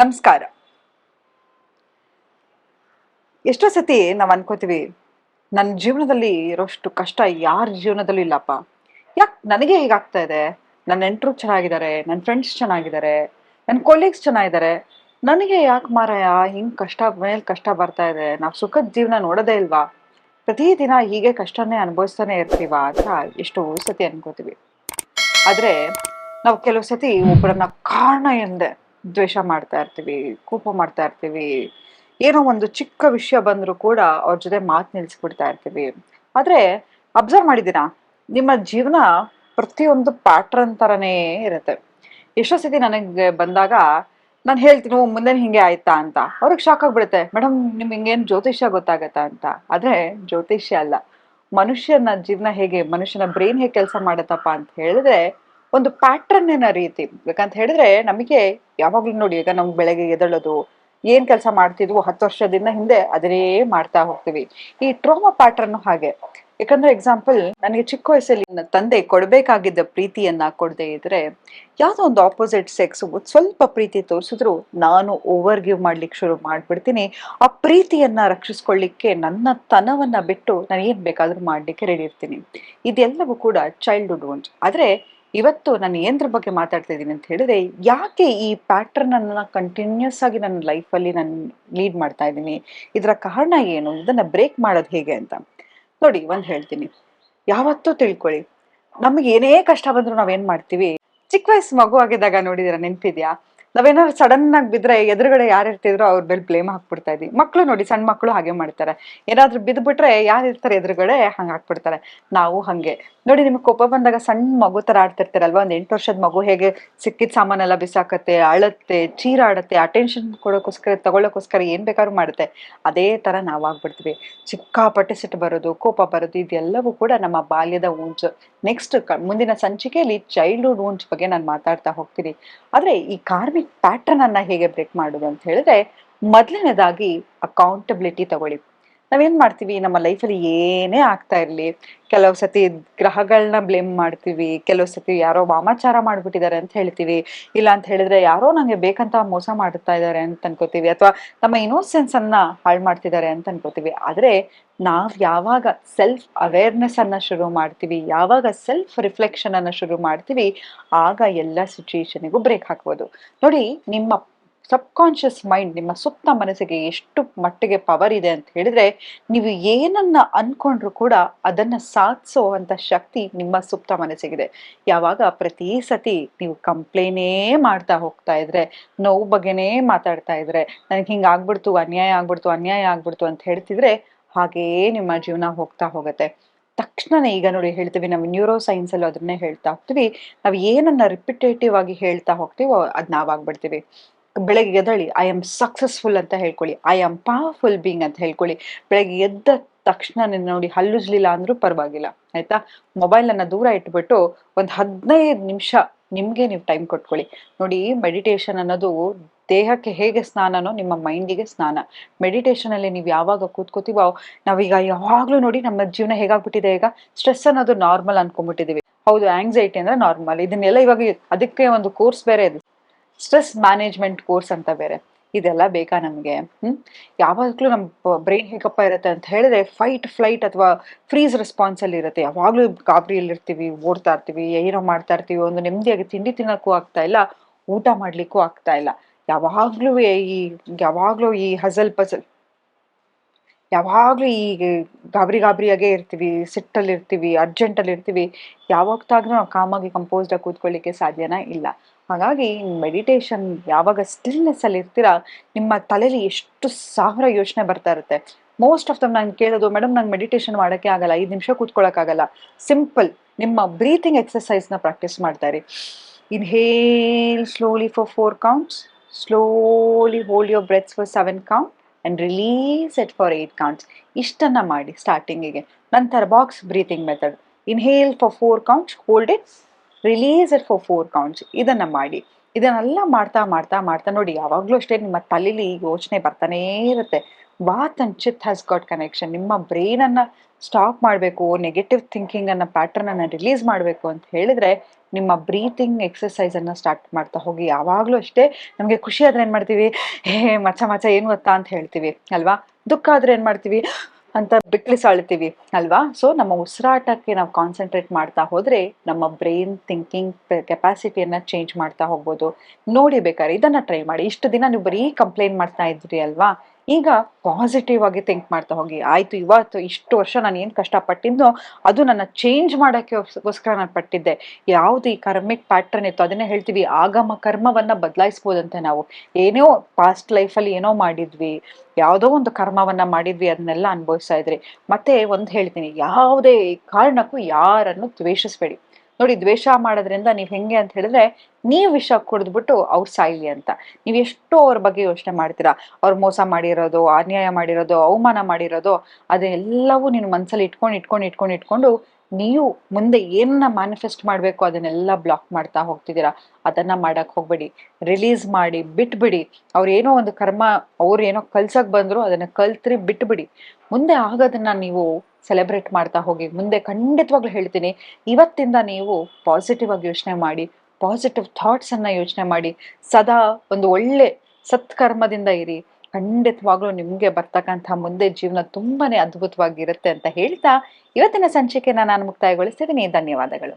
ನಮಸ್ಕಾರ. ಎಷ್ಟೋ ಸತಿ ನಾವು ಅನ್ಕೋತೀವಿ ನನ್ನ ಜೀವನದಲ್ಲಿ ಇರೋಷ್ಟು ಕಷ್ಟ ಯಾರ ಜೀವನದಲ್ಲೂ ಇಲ್ಲಪ್ಪ. ಯಾಕೆ ನನಗೆ ಹೇಗಾಗ್ತಾ ಇದೆ? ನನ್ನ ನೆಂಟರು ಚೆನ್ನಾಗಿದ್ದಾರೆ ನನ್ನ ಫ್ರೆಂಡ್ಸ್ ಚೆನ್ನಾಗಿದ್ದಾರೆ ನನ್ನ ಕೊಲೀಗ್ಸ್ ಚೆನ್ನಾಗಿದ್ದಾರೆ. ನನಗೆ ಯಾಕೆ ಮಾರಾಯ ಹಿಂಗೆ ಕಷ್ಟ ಮೇಲೆ ಕಷ್ಟ ಬರ್ತಾ ಇದೆ? ನಾವು ಸುಖದ ಜೀವನ ನೋಡೋದೇ ಇಲ್ವಾ? ಪ್ರತಿದಿನ ಹೀಗೆ ಕಷ್ಟನೇ ಅನುಭವಿಸ್ತಾನೆ ಇರ್ತೀವ ಅಂತ ಎಷ್ಟೋ ಸತಿ ಅನ್ಕೋತೀವಿ. ಆದ್ರೆ ನಾವು ಕೆಲವು ಸತಿ ಒಬ್ಬರನ್ನ ಕಾರಣ ಎಂದೆ ದ್ವೇಷ ಮಾಡ್ತಾ ಇರ್ತೀವಿ ಕೋಪ ಮಾಡ್ತಾ ಇರ್ತೀವಿ. ಏನೋ ಒಂದು ಚಿಕ್ಕ ವಿಷಯ ಬಂದರೂ ಕೂಡ ಅವ್ರ ಜೊತೆ ಮಾತು ನಿಲ್ಲಿಸ್ಬಿಡ್ತಾ ಇರ್ತೀವಿ. ಆದ್ರೆ ಅಬ್ಸರ್ವ್ ಮಾಡಿದ್ದೀರಾ? ನಿಮ್ಮ ಜೀವನ ಪ್ರತಿಯೊಂದು ಪ್ಯಾಟ್ರನ್ ಥರನೇ ಇರುತ್ತೆ. ಎಷ್ಟೋ ಸತಿ ನನಗೆ ಬಂದಾಗ ನಾನು ಹೇಳ್ತೀನಿ "ಓ, ಮುಂದೆ ಹಿಂಗೆ ಆಯ್ತಾ? ಅಂತ. ಅವ್ರಿಗೆ ಶಾಕ್ ಆಗಿಬಿಡುತ್ತೆ. ಮೇಡಮ್ ನಿಮ್ಗೆ ಹಿಂಗೇನು ಜ್ಯೋತಿಷ್ಯ ಗೊತ್ತಾಗತ್ತಾ? ಅಂತ. ಆದ್ರೆ ಜ್ಯೋತಿಷ್ಯ ಅಲ್ಲ. ಮನುಷ್ಯನ ಜೀವನ ಹೇಗೆ ಮನುಷ್ಯನ ಬ್ರೈನ್ ಹೇಗೆ ಕೆಲಸ ಮಾಡತ್ತಪ್ಪ ಅಂತ ಹೇಳಿದ್ರೆ ಒಂದು ಪ್ಯಾಟ್ರನ್ ಏನ ರೀತಿ? ಯಾಕಂತ ಹೇಳಿದ್ರೆ ನಮಗೆ ಯಾವಾಗ್ಲೂ ನೋಡಿ, ಈಗ ನಮ್ಗೆ ಬೆಳಗ್ಗೆ ಎದಳೋದು ಏನ್ ಕೆಲಸ ಮಾಡ್ತಿದ್ವು ಹತ್ತು ವರ್ಷದಿಂದ ಹಿಂದೆ ಅದನ್ನೇ ಮಾಡ್ತಾ ಹೋಗ್ತೀವಿ. ಈ ಟ್ರೋಮಾ ಪ್ಯಾಟ್ರನ್ ಹಾಗೆ. ಯಾಕಂದ್ರೆ ಎಕ್ಸಾಂಪಲ್ ನನಗೆ ಚಿಕ್ಕ ವಯಸ್ಸಲ್ಲಿ ನನ್ನ ತಂದೆ ಕೊಡಬೇಕಾಗಿದ್ದ ಪ್ರೀತಿಯನ್ನ ಕೊಡದೆ ಇದ್ರೆ, ಯಾವ್ದೋ ಒಂದು ಆಪೋಸಿಟ್ ಸೆಕ್ಸ್ ಸ್ವಲ್ಪ ಪ್ರೀತಿ ತೋರಿಸಿದ್ರು ನಾನು ಓವರ್ ಗಿವ್ ಮಾಡ್ಲಿಕ್ಕೆ ಶುರು ಮಾಡ್ಬಿಡ್ತೀನಿ. ಆ ಪ್ರೀತಿಯನ್ನ ರಕ್ಷಿಸ್ಕೊಳ್ಳಿಕ್ಕೆ ನನ್ನ ತನವನ್ನ ಬಿಟ್ಟು ನಾನು ಏನ್ ಬೇಕಾದ್ರೂ ಮಾಡ್ಲಿಕ್ಕೆ ರೆಡಿ ಇರ್ತೀನಿ. ಇದೆಲ್ಲವೂ ಕೂಡ ಚೈಲ್ಡ್ಹುಡ್ ಒಂದು ಆದ್ರೆ ಇವತ್ತು ನಾನು ಏನ್ರ ಬಗ್ಗೆ ಮಾತಾಡ್ತಾ ಇದ್ದೀನಿ ಅಂತ ಹೇಳಿದ್ರೆ, ಯಾಕೆ ಈ ಪ್ಯಾಟರ್ನ್ ಅನ್ನ ಕಂಟಿನ್ಯೂಸ್ ಆಗಿ ನನ್ನ ಲೈಫಲ್ಲಿ ನಾನು ಲೀಡ್ ಮಾಡ್ತಾ ಇದ್ದೀನಿ? ಇದರ ಕಾರಣ ಏನು? ಇದನ್ನ ಬ್ರೇಕ್ ಮಾಡೋದು ಹೇಗೆ ಅಂತ. ನೋಡಿ, ಒಂದ್ ಹೇಳ್ತೀನಿ. ಯಾವತ್ತೂ ತಿಳ್ಕೊಳ್ಳಿ. ನಮಗೆ ಏನೇ ಕಷ್ಟ ಬಂದ್ರು ನಾವೇನ್ ಮಾಡ್ತೀವಿ? ಚಿಕ್ಕ ವಯಸ್ಸು ಮಗು ಆಗಿದ್ದಾಗ ನೋಡಿದಿರ, ನೆನ್ಪಿದ್ಯಾ? ನಾವೇನಾದ್ರು ಸಡನ್ ಆಗಿ ಬಿದ್ರೆ ಎದುರುಗಡೆ ಯಾರು ಇರ್ತಿದ್ರು ಅವ್ರ ಮೇಲೆ ಬ್ಲೇಮ್ ಹಾಕ್ಬಿಡ್ತಾ ಇದ್ವಿ. ಮಕ್ಕಳು ನೋಡಿ ಸಣ್ಣ ಮಕ್ಕಳು ಹಾಗೆ ಮಾಡ್ತಾರೆ. ಏನಾದ್ರು ಬಿದ್ಬಿಟ್ರೆ ಯಾರು ಇರ್ತಾರೆ ಎದುರುಗಡೆ, ಹಂಗೆ ಹಾಕ್ಬಿಡ್ತಾರೆ. ನಾವು ಹಂಗೆ. ನೋಡಿ, ನಿಮ್ಗೆ ಕೋಪ ಬಂದಾಗ ಸಣ್ಣ ಮಗು ತರ ಆಡ್ತಿರ್ತಾರಲ್ವಾ? ಒಂದ್ ಎಂಟು ವರ್ಷದ ಮಗು ಹೇಗೆ ಸಿಕ್ಕಿದ ಸಾಮಾನೆಲ್ಲ ಬಿಸಾಕತ್ತೆ, ಅಳತ್ತೆ, ಚೀರಾಡತ್ತೆ ಅಟೆನ್ಷನ್ ಕೊಡೋಕ್ಕೋಸ್ಕರ, ತಗೊಳ್ಳೋಕ್ಕೋಸ್ಕರ ಏನ್ ಬೇಕಾದ್ರೂ ಮಾಡುತ್ತೆ. ಅದೇ ತರ ನಾವಾಗ್ಬಿಡ್ತೀವಿ. ಸಿಕ್ಕಾಪಟ್ಟೆ ಸಿಟ್ಟು ಬರೋದು, ಕೋಪ ಬರೋದು, ಇದೆಲ್ಲವೂ ಕೂಡ ನಮ್ಮ ಬಾಲ್ಯದ ಊಂಜ್ ನೆಕ್ಸ್ಟ್ ಮುಂದಿನ ಸಂಚಿಕೆಯಲ್ಲಿ ಚೈಲ್ಡ್ಹುಡ್ ಊಂಜ್ ಬಗ್ಗೆ ನಾನು ಮಾತಾಡ್ತಾ ಹೋಗ್ತೀನಿ. ಆದ್ರೆ ಈ ಕಾರ್ಮಿಕ್ ಪ್ಯಾಟರ್ನ್ ಅನ್ನ ಹೇಗೆ ಬ್ರೇಕ್ ಮಾಡೋದು ಅಂತ ಹೇಳಿದ್ರೆ, ಮೊದಲನೇದಾಗಿ ಅಕೌಂಟಬಿಲಿಟಿ ತಗೊಳ್ಳಿ. ನಾವೇನ್ ಮಾಡ್ತೀವಿ? ನಮ್ಮ ಲೈಫಲ್ಲಿ ಏನೇ ಆಗ್ತಾ ಇರ್ಲಿ, ಕೆಲವು ಸತಿ ಗ್ರಹಗಳನ್ನ ಬ್ಲೇಮ್ ಮಾಡ್ತೀವಿ, ಕೆಲವು ಸತಿ ಯಾರೋ ವಾಮಾಚಾರ ಮಾಡ್ಬಿಟ್ಟಿದ್ದಾರೆ ಅಂತ ಹೇಳ್ತೀವಿ, ಇಲ್ಲ ಅಂತ ಹೇಳಿದ್ರೆ ಯಾರೋ ನಂಗೆ ಬೇಕಂತ ಮೋಸ ಮಾಡ್ತಾ ಇದ್ದಾರೆ ಅಂತ ಅನ್ಕೋತೀವಿ, ಅಥವಾ ನಮ್ಮ ಇನ್ನೋಸೆನ್ಸ್ ಅನ್ನ ಹಾಳು ಮಾಡ್ತಿದ್ದಾರೆ ಅಂತ ಅನ್ಕೋತೀವಿ, ಆದ್ರೆ ನಾವ್ ಯಾವಾಗ ಸೆಲ್ಫ್ ಅವೇರ್ನೆಸ್ ಅನ್ನ ಶುರು ಮಾಡ್ತೀವಿ, ಯಾವಾಗ ಸೆಲ್ಫ್ ರಿಫ್ಲೆಕ್ಷನ್ ಅನ್ನ ಶುರು ಮಾಡ್ತೀವಿ, ಆಗ ಎಲ್ಲ ಸಿಚುಯೇಷನ್ಗೂ ಬ್ರೇಕ್ ಹಾಕ್ಬೋದು. ನೋಡಿ, ನಿಮ್ಮ ಸಬ್ ಕಾನ್ಷಿಯಸ್ ಮೈಂಡ್, ನಿಮ್ಮ ಸುತ್ತ ಮನಸ್ಸಿಗೆ ಎಷ್ಟು ಮಟ್ಟಿಗೆ ಪವರ್ ಇದೆ ಅಂತ ಹೇಳಿದ್ರೆ, ನೀವು ಏನನ್ನ ಅನ್ಕೊಂಡ್ರು ಕೂಡ ಅದನ್ನ ಸಾಧಿಸೋ ಅಂತ ಶಕ್ತಿ ನಿಮ್ಮ ಸುಪ್ತ ಮನಸ್ಸಿಗಿದೆ. ಯಾವಾಗ ಪ್ರತಿ ಸತಿ ನೀವು ಕಂಪ್ಲೇನೇ ಮಾಡ್ತಾ ಹೋಗ್ತಾ ಇದ್ರೆ, ನೋವು ಬಗ್ಗೆನೇ ಮಾತಾಡ್ತಾ ಇದ್ರೆ, ನನಗೆ ಹಿಂಗೆ ಆಗ್ಬಿಡ್ತು, ಅನ್ಯಾಯ ಆಗ್ಬಿಡ್ತು ಅನ್ಯಾಯ ಆಗ್ಬಿಡ್ತು ಅಂತ ಹೇಳ್ತಿದ್ರೆ, ಹಾಗೇ ನಿಮ್ಮ ಜೀವನ ಹೋಗ್ತಾ ಹೋಗುತ್ತೆ. ತಕ್ಷಣನೇ ಈಗ ನೋಡಿ ಹೇಳ್ತೀವಿ, ನಾವು ನ್ಯೂರೋ ಸೈನ್ಸ್ ಅಲ್ಲಿ ಅದನ್ನೇ ಹೇಳ್ತಾ ಹೋಗ್ತೀವಿ. ನಾವು ಏನನ್ನ ರಿಪಿಟೇಟಿವ್ ಆಗಿ ಹೇಳ್ತಾ ಹೋಗ್ತೀವೋ ಅದ್ ನಾವಾಗ್ಬಿಡ್ತೀವಿ. ಬೆಳಗ್ಗೆ ಎದ್ದಳಿ ಐ ಆಮ್ ಸಕ್ಸಸ್ಫುಲ್ ಅಂತ ಹೇಳ್ಕೊಳ್ಳಿ ಐ ಆಮ್ ಪವರ್ಫುಲ್ ಬೀಂಗ್ ಅಂತ ಹೇಳ್ಕೊಳ್ಳಿ, ಬೆಳಗ್ಗೆ ಎದ್ದ ತಕ್ಷಣ ನೋಡಿ ಹಲ್ಲುಜ್ಲಿಲ್ಲ ಅಂದ್ರೂ ಪರವಾಗಿಲ್ಲ, ಆಯ್ತಾ? ಮೊಬೈಲ್ ಅನ್ನ ದೂರ ಇಟ್ಬಿಟ್ಟು ಒಂದ್ ಹದಿನೈದು ನಿಮಿಷ ನಿಮ್ಗೆ ನೀವು ಟೈಮ್ ಕೊಟ್ಕೊಳ್ಳಿ. ನೋಡಿ ಮೆಡಿಟೇಷನ್ ಅನ್ನೋದು ದೇಹಕ್ಕೆ ಹೇಗೆ ಸ್ನಾನನೋ ನಿಮ್ಮ ಮೈಂಡಿಗೆ ಸ್ನಾನ. ಮೆಡಿಟೇಷನ್ ಅಲ್ಲಿ ನೀವು ಯಾವಾಗ ಕೂತ್ಕೋತೀವೋ, ನಾವೀಗ ಯಾವಾಗ್ಲೂ ನೋಡಿ ನಮ್ಮ ಜೀವನ ಹೇಗಾಗ್ಬಿಟ್ಟಿದೆ ಈಗ? ಸ್ಟ್ರೆಸ್ ಅನ್ನೋದು ನಾರ್ಮಲ್ ಅನ್ಕೊಂಡ್ಬಿಟ್ಟಿದೀವಿ. ಹೌದು ಆಂಗ್ಸೈಟಿ ಅಂದ್ರೆ ನಾರ್ಮಲ್ ಇದನ್ನೆಲ್ಲ ಇವಾಗ ಅದಕ್ಕೆ ಒಂದು ಕೋರ್ಸ್ ಬೇರೆ ಇದೆ. ಸ್ಟ್ರೆಸ್ ಮ್ಯಾನೇಜ್ಮೆಂಟ್ ಕೋರ್ಸ್ ಅಂತ ಬೇರೆ. ಇದೆಲ್ಲ ಬೇಕಾ ನಮಗೆ? ಹ್ಮ್? ಯಾವಾಗಲೂ ನಮ್ಮ ಬ್ರೈನ್ ಹೇಗಪ್ಪ ಇರುತ್ತೆ ಅಂತ ಹೇಳಿದ್ರೆ ಫೈಟ್ ಫ್ಲೈಟ್ ಅಥವಾ ಫ್ರೀಸ್ ರೆಸ್ಪಾನ್ಸ್ ಅಲ್ಲಿ ಇರುತ್ತೆ. ಯಾವಾಗಲೂ ಗಾಬರಿಯಲ್ಲಿ ಇರ್ತೀವಿ, ಓಡ್ತಾ ಇರ್ತೀವಿ, ಏನೋ ಮಾಡ್ತಾ ಇರ್ತೀವಿ, ಒಂದು ನೆಮ್ಮದಿಯಾಗಿ ತಿಂಡಿ ತಿನ್ನಕ್ಕೂ ಆಗ್ತಾ ಇಲ್ಲ, ಊಟ ಮಾಡ್ಲಿಕ್ಕೂ ಆಗ್ತಾ ಇಲ್ಲ. ಯಾವಾಗ್ಲೂ ಈ ಯಾವಾಗ್ಲೂ ಈ ಹಸಲ್ ಪಸಲ್, ಯಾವಾಗ್ಲೂ ಈ ಗಾಬರಿ ಗಾಬರಿಯಾಗೇ ಇರ್ತೀವಿ, ಸಿಟ್ಟಲ್ಲಿ ಇರ್ತೀವಿ ಅರ್ಜೆಂಟಲ್ಲಿ ಇರ್ತೀವಿ. ಯಾವತ್ತಾದ್ರೂ ನಾವು ಕಾಮಾಗಿ ಕಂಪೋಸ್ಡ್ ಆಗಿ ಕೂತ್ಕೊಳ್ಳಿಕ್ಕೆ ಸಾಧ್ಯನ ಇಲ್ಲ. ಹಾಗಾಗಿ ಮೆಡಿಟೇಷನ್ ಯಾವಾಗ ಸ್ಟಿಲ್ನೆಸ್ ಅಲ್ಲಿ ಇರ್ತೀರಾ, ನಿಮ್ಮ ತಲೆಯಲ್ಲಿ ಎಷ್ಟು ಸಾವಿರ ಯೋಚನೆ ಬರ್ತಾ ಇರುತ್ತೆ. ಮೋಸ್ಟ್ ಆಫ್ ದಮ್ ನಾನು ಕೇಳೋದು ಮೇಡಮ್ ನಂಗೆ ಮೆಡಿಟೇಷನ್ ಮಾಡೋಕ್ಕೆ ಆಗಲ್ಲ, ಐದು ನಿಮಿಷ ಕೂತ್ಕೊಳ್ಳೋಕ್ಕಾಗಲ್ಲ ಸಿಂಪಲ್ ನಿಮ್ಮ ಬ್ರೀತಿಂಗ್ ಎಕ್ಸಸೈಸ್ನ ಪ್ರಾಕ್ಟೀಸ್ ಮಾಡ್ತಾ ಇರಿ. Inhale slowly for four counts slowly hold your breaths for seven count and release it for eight counts ಇಷ್ಟನ್ನು ಮಾಡಿ ಸ್ಟಾರ್ಟಿಂಗಿಗೆ ನಂತರ box breathing method inhale for four counts hold it release it for four counts ಇದನ್ನು ಮಾಡಿ. ಇದನ್ನೆಲ್ಲ ಮಾಡ್ತಾ ಮಾಡ್ತಾ ಮಾಡ್ತಾ ನೋಡಿ ಯಾವಾಗಲೂ ಅಷ್ಟೇ ನಿಮ್ಮ ತಲೆಯಲ್ಲಿ ಯೋಚನೆ ಬರ್ತಾನೇ ಇರುತ್ತೆ. ವಾತ್ ಅಂಡ್ ಚಿತ್ ಹ್ಯಾಸ್ ಗಾಟ್ ಕನೆಕ್ಷನ್ ನಿಮ್ಮ ಬ್ರೈನನ್ನು ಸ್ಟಾಪ್ ಮಾಡಬೇಕು ನೆಗೆಟಿವ್ ಥಿಂಕಿಂಗ್ ಅನ್ನೋ ಪ್ಯಾಟರ್ನನ್ನು ರಿಲೀಸ್ ಮಾಡಬೇಕು ಅಂತ ಹೇಳಿದ್ರೆ ನಿಮ್ಮ ಬ್ರೀತಿಂಗ್ ಎಕ್ಸಸೈಸ್ ಅನ್ನ ಸ್ಟಾರ್ಟ್ ಮಾಡ್ತಾ ಹೋಗಿ. ಯಾವಾಗಲೂ ಅಷ್ಟೇ ನಮಗೆ ಖುಷಿ ಆದ್ರೆ ಏನ್ ಮಾಡ್ತೀವಿ? ಹೇ ಮಚ್ಚ ಮಚ್ಚ ಏನು ಗೊತ್ತಾ ಅಂತ ಹೇಳ್ತೀವಿ, ಅಲ್ವಾ? ದುಃಖ ಆದ್ರೆ ಏನ್ ಮಾಡ್ತೀವಿ? ಅಂತ ಬಿಟ್ಲಿ ಅಳ್ತೀವಿ ಅಲ್ವಾ? ಸೊ ನಮ್ಮ ಉಸಿರಾಟಕ್ಕೆ ನಾವು ಕಾನ್ಸಂಟ್ರೇಟ್ ಮಾಡ್ತಾ ಹೋದ್ರೆ ನಮ್ಮ ಬ್ರೈನ್ ಥಿಂಕಿಂಗ್ ಕೆಪಾಸಿಟಿಯನ್ನ ಚೇಂಜ್ ಮಾಡ್ತಾ ಹೋಗ್ಬೋದು. ನೋಡಿ ಬೇಕಾದ್ರೆ ಇದನ್ನ ಟ್ರೈ ಮಾಡಿ. ಇಷ್ಟು ದಿನ ನೀವು ಬರೀ ಕಂಪ್ಲೇಂಟ್ ಮಾಡ್ತಾ ಇದ್ರಿ ಅಲ್ವಾ? ಈಗ ಪಾಸಿಟಿವ್ ಆಗಿ ಥಿಂಕ್ ಮಾಡ್ತಾ ಹೋಗಿ, ಆಯ್ತು, ಇವತ್ತು ಇಷ್ಟು ವರ್ಷ ನಾನು ಏನು ಕಷ್ಟಪಟ್ಟಿದ್ದೋ ಅದು ನನ್ನ ಚೇಂಜ್ ಮಾಡೋಕ್ಕೆ ಗೋಸ್ಕರ ನಾನು ಪಟ್ಟಿದ್ದೆ. ಯಾವುದು ಈ ಕರ್ಮಿಕ್ ಪ್ಯಾಟ್ರನ್ ಇತ್ತು, ಅದನ್ನೇ ಹೇಳ್ತೀವಿ. ಆಗಮ ಕರ್ಮವನ್ನ ಬದಲಾಯಿಸ್ಬೋದಂತೆ ನಾವು. ಏನೋ ಪಾಸ್ಟ್ ಲೈಫಲ್ಲಿ ಏನೋ ಮಾಡಿದ್ವಿ. ಯಾವುದೋ ಒಂದು ಕರ್ಮವನ್ನ ಮಾಡಿದ್ವಿ, ಅದನ್ನೆಲ್ಲ ಅನುಭವಿಸ್ತಾ ಇದ್ರಿ. ಮತ್ತೆ ಒಂದು ಹೇಳ್ತೀನಿ. ಯಾವುದೇ ಕಾರಣಕ್ಕೂ ಯಾರನ್ನು ದ್ವೇಷಿಸ್ಬೇಡಿ. ನೋಡಿ, ದ್ವೇಷ ಮಾಡೋದ್ರಿಂದ ನೀವು ಹೆಂಗೆ ಅಂತ ಹೇಳಿದ್ರೆ ನೀವು ವಿಷ ಕುಡಿದ್ಬಿಟ್ಟು ಅವ್ರು ಸಾಯಿಲಿ ಅಂತ. ನೀವು ಎಷ್ಟೋ ಅವ್ರ ಬಗ್ಗೆ ಯೋಚನೆ ಮಾಡ್ತೀರಾ. ಅವ್ರು ಮೋಸ ಮಾಡಿರೋದು, ಅನ್ಯಾಯ ಮಾಡಿರೋದು, ಅವಮಾನ ಮಾಡಿರೋದು, ಅದೆಲ್ಲವೂ ನೀನು ಮನಸ್ಸಲ್ಲಿ ಇಟ್ಕೊಂಡು ಇಟ್ಕೊಂಡು ಇಟ್ಕೊಂಡು ಇಟ್ಕೊಂಡು ನೀವು ಮುಂದೆ ಏನನ್ನ ಮ್ಯಾನಿಫೆಸ್ಟ್ ಮಾಡಬೇಕು ಅದನ್ನೆಲ್ಲ ಬ್ಲಾಕ್ ಮಾಡ್ತಾ ಹೋಗ್ತಿದ್ದೀರಾ, ಅದನ್ನ ಮಾಡಕ್ ಹೋಗ್ಬೇಡಿ. ರಿಲೀಸ್ ಮಾಡಿ, ಬಿಟ್ಬಿಡಿ. ಅವ್ರೇನೋ ಏನೋ ಒಂದು ಕರ್ಮ, ಅವ್ರು ಏನೋ ಕಲ್ಸಕ್ ಬಂದ್ರು ಅದನ್ನ ಕಲ್ತ್ರಿ ಬಿಟ್ಬಿಡಿ. ಮುಂದೆ ಆಗೋದನ್ನ ನೀವು ಸೆಲೆಬ್ರೇಟ್ ಮಾಡ್ತಾ ಹೋಗಿ. ಮುಂದೆ ಖಂಡಿತವಾಗ್ಲೂ ಹೇಳ್ತೀನಿ, ಇವತ್ತಿಂದ ನೀವು ಪಾಸಿಟಿವ್ ಆಗಿ ಯೋಚನೆ ಮಾಡಿ ಪಾಸಿಟಿವ್ ಥಾಟ್ಸ್ ಅನ್ನ ಯೋಚನೆ ಮಾಡಿ, ಸದಾ ಒಂದು ಒಳ್ಳೆ ಸತ್ಕರ್ಮದಿಂದ ಇರಿ. ಖಂಡಿತವಾಗ್ಲೂ ನಿಮ್ಗೆ ಬರ್ತಕ್ಕಂಥ ಮುಂದೆ ಜೀವನ ತುಂಬಾನೇ ಅದ್ಭುತವಾಗಿರುತ್ತೆ ಅಂತ ಹೇಳ್ತಾ ಇವತ್ತಿನ ಸಂಚಿಕೆನ ನಾನು ಮುಕ್ತಾಯಗೊಳಿಸ್ತಿದ್ದೀನಿ. ಧನ್ಯವಾದಗಳು.